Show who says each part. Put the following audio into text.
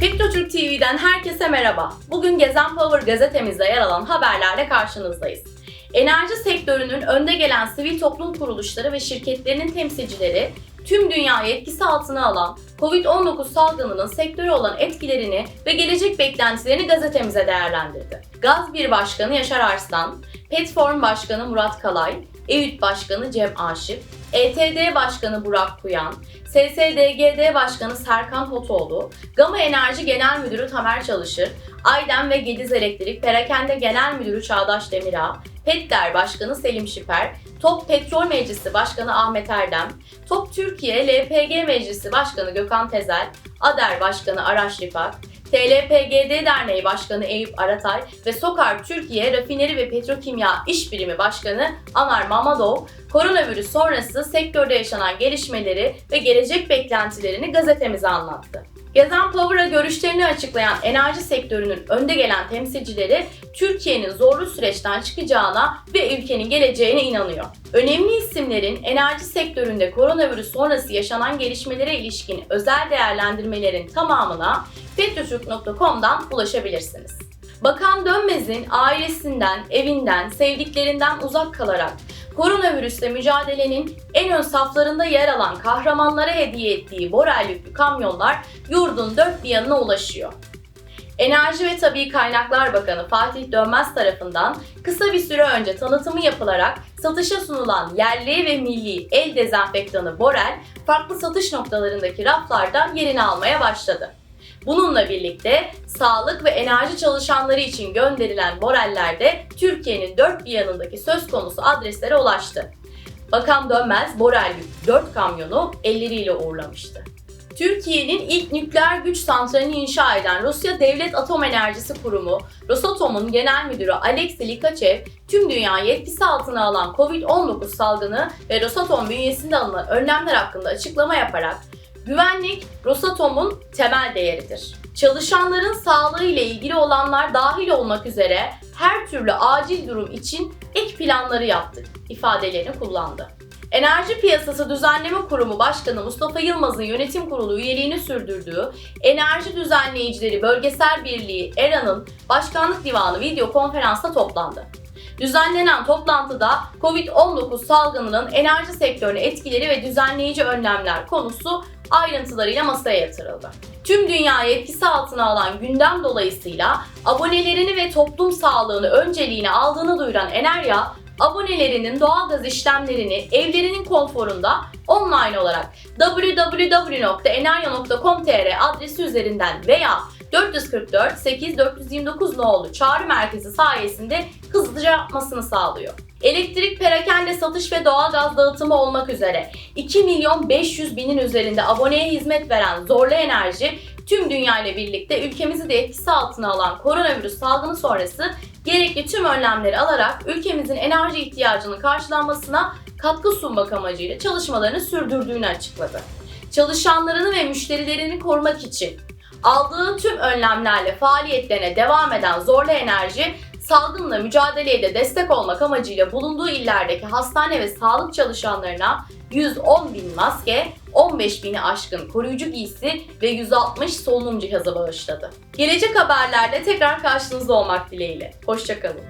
Speaker 1: Petrotürk TV'den herkese merhaba. Bugün Gezen Power gazetemizde yer alan haberlerle karşınızdayız. Enerji sektörünün önde gelen sivil toplum kuruluşları ve şirketlerinin temsilcileri tüm dünyayı etkisi altına alan COVID-19 salgınının sektöre olan etkilerini ve gelecek beklentilerini gazetemize değerlendirdi. Gaz1 Başkanı Yaşar Arslan, Petform Başkanı Murat Kalay, EÜT Başkanı Cem Aşık, ETD Başkanı Burak Kuyan, SSDGD Başkanı Serkan Hotoğlu, Gama Enerji Genel Müdürü Tamer Çalışır, Aydem ve Gediz Elektrik Perakende Genel Müdürü Çağdaş Demirağ, PETDER Başkanı Selim Şiper, Top Petrol Meclisi Başkanı Ahmet Erdem, Top Türkiye LPG Meclisi Başkanı Gökhan Tezel, ADER Başkanı Araş Rifat, TLPGD Derneği Başkanı Eyüp Aratay ve Sokar Türkiye Rafineri ve Petrokimya İş Birimi Başkanı Anar Mamadov, koronavirüs sonrası sektörde yaşanan gelişmeleri ve gelecek beklentilerini gazetemize anlattı. Gezen Power'a görüşlerini açıklayan enerji sektörünün önde gelen temsilcileri Türkiye'nin zorlu süreçten çıkacağına ve ülkenin geleceğine inanıyor. Önemli isimlerin enerji sektöründe koronavirüs sonrası yaşanan gelişmelere ilişkin özel değerlendirmelerin tamamına petrotürk.com'dan ulaşabilirsiniz. Bakan Dönmez'in ailesinden, evinden, sevdiklerinden uzak kalarak koronavirüsle mücadelenin en ön saflarında yer alan kahramanlara hediye ettiği Borel yüklü kamyonlar yurdun dört bir yanına ulaşıyor. Enerji ve Tabi Kaynaklar Bakanı Fatih Dönmez tarafından kısa bir süre önce tanıtımı yapılarak satışa sunulan yerli ve milli el dezenfektanı Borel, farklı satış noktalarındaki raflarda yerini almaya başladı. Bununla birlikte sağlık ve enerji çalışanları için gönderilen Borel'ler de Türkiye'nin dört bir yanındaki söz konusu adreslere ulaştı. Bakan Dönmez Borel yük 4 kamyonu elleriyle uğurlamıştı. Türkiye'nin ilk nükleer güç santralini inşa eden Rusya Devlet Atom Enerjisi Kurumu, Rosatom'un genel müdürü Alexey Likachev, tüm dünyayı etkisi altına alan COVID-19 salgını ve Rosatom bünyesinde alınan önlemler hakkında açıklama yaparak Güvenlik Rosatom'un temel değeridir. Çalışanların sağlığı ile ilgili olanlar dahil olmak üzere her türlü acil durum için ek planları yaptık ifadelerini kullandı. Enerji Piyasası Düzenleme Kurumu Başkanı Mustafa Yılmaz'ın yönetim kurulu üyeliğini sürdürdüğü Enerji Düzenleyicileri Bölgesel Birliği ERA'nın Başkanlık Divanı video konferansta toplandı. Düzenlenen toplantıda COVID-19 salgınının enerji sektörüne etkileri ve düzenleyici önlemler konusu ayrıntılarıyla masaya yatırıldı. Tüm dünyayı etkisi altına alan gündem dolayısıyla abonelerini ve toplum sağlığını önceliğine aldığını duyuran Enerya, abonelerinin doğalgaz işlemlerini evlerinin konforunda online olarak www.enerya.com.tr adresi üzerinden veya 444 8 429 nolu çağrı merkezi sayesinde hızlıca yapmasını sağlıyor. Elektrik perakende satış ve doğalgaz dağıtımı olmak üzere 2 milyon 500 binin üzerinde aboneye hizmet veren Zorlu Enerji tüm dünya ile birlikte ülkemizi de etkisi altına alan koronavirüs salgını sonrası gerekli tüm önlemleri alarak ülkemizin enerji ihtiyacının karşılanmasına katkı sunmak amacıyla çalışmalarını sürdürdüğünü açıkladı. Çalışanlarını ve müşterilerini korumak için aldığı tüm önlemlerle faaliyetlerine devam eden Zorlu Enerji, salgınla mücadeleye de destek olmak amacıyla bulunduğu illerdeki hastane ve sağlık çalışanlarına 110 bin maske, 15 bini aşkın koruyucu giysi ve 160 solunum cihazı bağışladı. Gelecek haberlerde tekrar karşınızda olmak dileğiyle. Hoşçakalın.